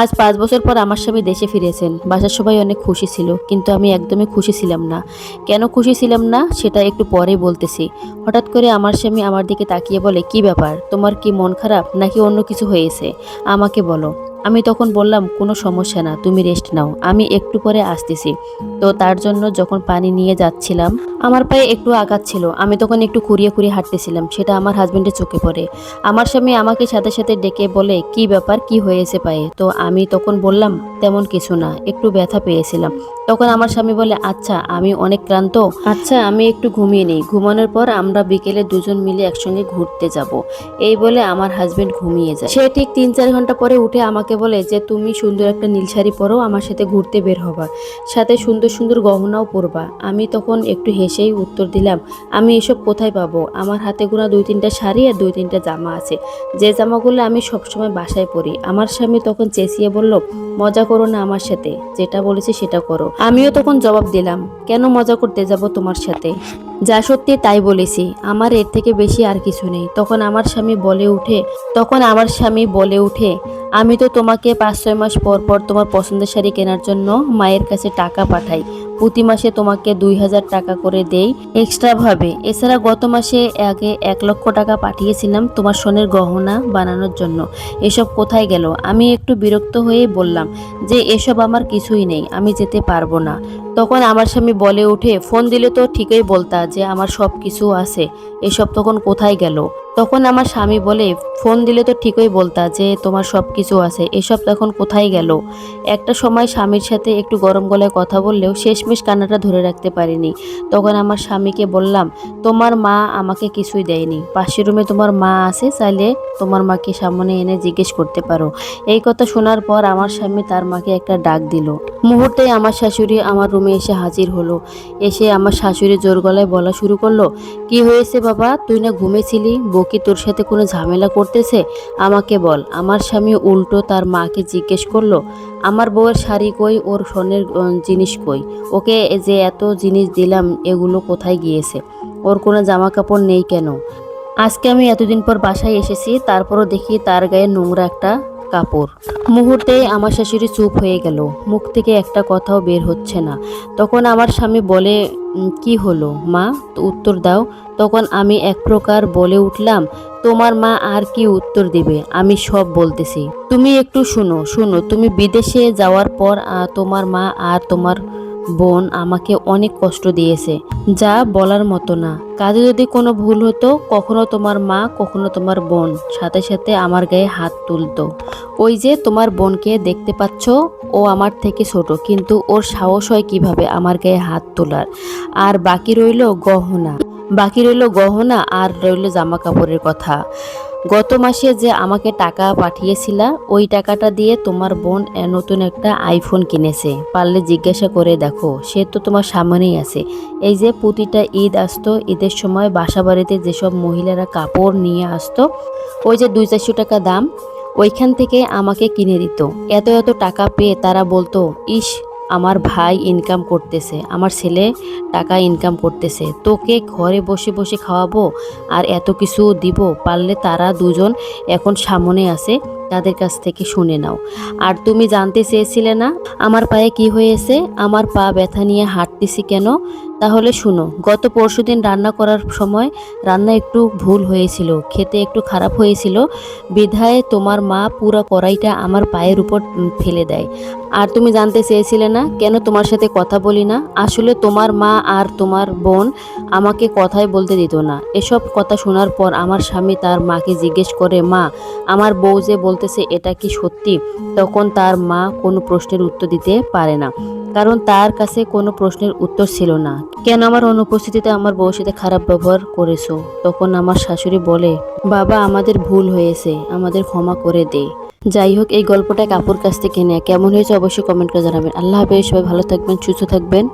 আজ পাঁচ বছর পর আমার স্বামী দেশে ফিরেছেন। বাসার সবাই অনেক খুশি ছিল, কিন্তু আমি একদমই খুশি ছিলাম না। কেন খুশি ছিলাম না, সেটা একটু পরেই বলতেছি। হঠাৎ করে আমার স্বামী আমার দিকে তাকিয়ে বলে, কি ব্যাপার? তোমার কি মন খারাপ? নাকি অন্য কিছু হয়েছে? আমাকে বলো। আমি তখন বললাম, কোনো সমস্যা না, তুমি রেস্ট নাও। আমি একটু পরে আসতেছি। তো তার জন্য যখন পানি নিয়ে যাচ্ছিলাম, আমার পায়ে একটু আঘাত ছিল। আমি তখন একটু খুঁড়িয়ে খুঁড়িয়ে হাঁটতেছিলাম। সেটা আমার হাজবেন্ডের চোখে পড়ে। আমার স্বামী আমাকে সাথে সাথে ডেকে বলে, কি ব্যাপার? কি হয়েছে পায়ে? তো আমি তখন বললাম, তেমন কিছু না, একটু ব্যথা পেয়েছিলাম। তখন আমার স্বামী বলে আচ্ছা আমি অনেক ক্লান্ত। আচ্ছা আমি একটু ঘুমিয়ে নিই। ঘুমানোর পর আমরা বিকেলে দুজন মিলে একসঙ্গে ঘুরতে যাব। এই বলে আমার হাজবেন্ড ঘুমিয়ে যায়। সে ঠিক তিন চার ঘণ্টা পরে উঠে আমাকে বলে যে, তুমি সুন্দর একটা নীল শাড়ি পরো, আমার সাথে ঘুরতে বের হবা। সাথে সুন্দর সুন্দর গহনাও পরবা। আমি তখন একটু হেসেই উত্তর দিলাম, আমি এসব কোথায় পাবো? আমার হাতে গোনা দুই তিনটা শাড়ি আর দুই তিনটা জামা আছে। যে জামাগুলো আমি সবসময় বাসায় পরি, আমার স্বামী তখন চেঁচিয়ে বলল, মজা করো না আমার সাথে, যেটা বলেছি সেটা করো। আমিও তখন জবাব দিলাম, কেন মজা করতে যাব তোমার সাথে? যা সত্যি তাই বলেছি। আমার এর থেকে বেশি আর কিছু নেই। তখন আমার স্বামী বলে উঠে, তখন আমার স্বামী বলে উঠে, আমি তো তোমাকে পাঁচ, ছয় মাস পর পর তোমার পছন্দের শাড়ি কেনার জন্য মায়ের কাছে টাকা পাঠাই। প্রতি মাসে তোমাকে দুই হাজার টাকা করে দেই এক্সট্রা ভাবে। এছাড়া গত মাসে আগে এক লক্ষ টাকা পাঠিয়েছিলাম তোমার সোনের গহনা বানানোর জন্য। এসব কোথায় গেল? আমি একটু বিরক্ত হয়ে বললাম যে, এসব আমার কিছুই নেই। আমি যেতে পারব না। তখন আমার স্বামী বলে উঠে ফোন দিলে তো ঠিকই বলতা যে আমার সব কিছু আছে, এসব তখন কোথায় গেল? তখন আমার স্বামী বলে, ফোন দিলে তো ঠিকই বলতা যে তোমার সব কিছু আছে, এসব তখন কোথায় গেল? একটা সময় স্বামীর সাথে একটু গরম গলায় কথা বললেও শেষমেশ কান্নাটা ধরে রাখতে পারিনি। তখন আমার স্বামীকে বললাম, তোমার মা আমাকে কিছুই দেয়নি। পাশের রুমে তোমার মা আছে, চাইলে তোমার মাকে সামনে এনে জিজ্ঞেস করতে পারো। এই কথা শোনার পর আমার স্বামী তার মাকে একটা ডাক দিল। মুহূর্তে আমার শাশুড়ি আমার রুমে এসে হাজির হলো। এসে আমার শাশুড়ি জোর গলায় বলা শুরু করল, কি হয়েছে বাবা? তুই না ঘুমেছিলি? বকি তোর সাথে কোনো ঝামেলা করতেছে? আমাকে বল, আমার স্বামী উল্টো তার মাকে জিজ্ঞেস করল, আমার বউয়ের শাড়ি কই? ওর স্বর্ণের জিনিস কই? ওকে যে এত জিনিস দিলাম, এগুলো কোথায় গিয়েছে? ওর কোনো জামা কাপড় নেই কেন? আজকে আমি এতদিন পর বাসায় এসেছি, তারপরও দেখি তার গায়ে নোংরা একটা কাপড়। মুহূর্তে আমার শাশুড়ি চুপ হয়ে গেল। মুখ থেকে একটা কথাও বের হচ্ছে না। তখন আমার স্বামী বলে "উম, কি হলো? মা তো উত্তর দাও। তখন আমি এক প্রকার বলে উঠলাম তোমার মা আর কি উত্তর দিবে? আমি সব বলতেছি। তুমি একটু শুনো শুনো তুমি বিদেশে যাওয়ার পর তোমার মা আর তোমার বোন আমাকে অনেক কষ্ট দিয়েছে, যা বলার মতো না। কাজে যদি কোনো ভুল হতো, কখনো তোমার মা, কখনো তোমার বোন, সাথে সাথে আমার গায়ে হাত তুলতো। ওই যে তোমার বোনকে দেখতে পাচ্ছ, ও আমার থেকে ছোট, কিন্তু ওর সাহস হয় কীভাবে আমার গায়ে হাত তোলার। আর বাকি রইল গহনা। বাকি রইল গহনা, আর রইল জামা কাপড়ের কথা। গত মাসে যে আমাকে টাকা পাঠিয়েছিলা, ওই টাকাটা দিয়ে তোমার বোন নতুন একটা আইফোন কিনেছে। পারলে জিজ্ঞাসা করে দেখো, সে তো তোমার সামনেই আছে। এই যে প্রতিটা ঈদ আসতো, ঈদের সময় বাসা বাড়িতে যেসব মহিলারা কাপড় নিয়ে আসতো, ওই যে দুই চারশো টাকা দাম, ওইখান থেকে আমাকে কিনে দিত। এত এত টাকা পেয়ে তারা বলতো, ইস আমার ভাই ইনকাম করতেছে, আমার ছেলে টাকা ইনকাম করতেছে, তোকে ঘরে বসে বসে খাওয়াবো আর এত কিছু দিব, পারলে তারা দুজন এখন সামনে আছে, তাদের কাছ থেকে শুনে নাও। আর তুমি জানতে চেয়েছিলে না, আমার পায়ে কি হয়েছে? আমার পা ব্যথা নিয়ে হাঁটতেছি কেন? তাহলে শুনো, গত পরশুদিন রান্না করার সময় রান্না একটু ভুল হয়েছিল, খেতে একটু খারাপ হয়েছিল, বিধায় তোমার মা পুরো কড়াইটা আমার পায়ের উপর ফেলে দেয়। আর তুমি জানতে চেয়েছিলে না, কেন তোমার সাথে কথা বলি না? আসলে তোমার মা আর তোমার বোন আমাকে কথাই বলতে দিত না। এসব কথা শোনার পর আমার স্বামী তার মাকে জিজ্ঞেস করে, মা, আমার বউ যে বলতেছে এটা কি সত্যি? তখন তার মা কোনো প্রশ্নের উত্তর দিতে পারে না। কারণ তার কাছে কোনো প্রশ্নের উত্তর ছিল না। কেন আমার অনুপস্থিতিতে আমার বউর সাথে খারাপ ব্যবহার করেছ? তখন আমার শাশুড়ি বলে, বাবা, আমাদের ভুল হয়েছে, আমাদের ক্ষমা করে দে। যাই হোক, এই গল্পটা কাপুর কাছ থেকে নেয়। কেমন হয়েছে অবশ্যই কমেন্ট করে জানাবেন। আল্লাহ হাফেজ, সবাই ভালো থাকবেন, সুস্থ থাকবেন।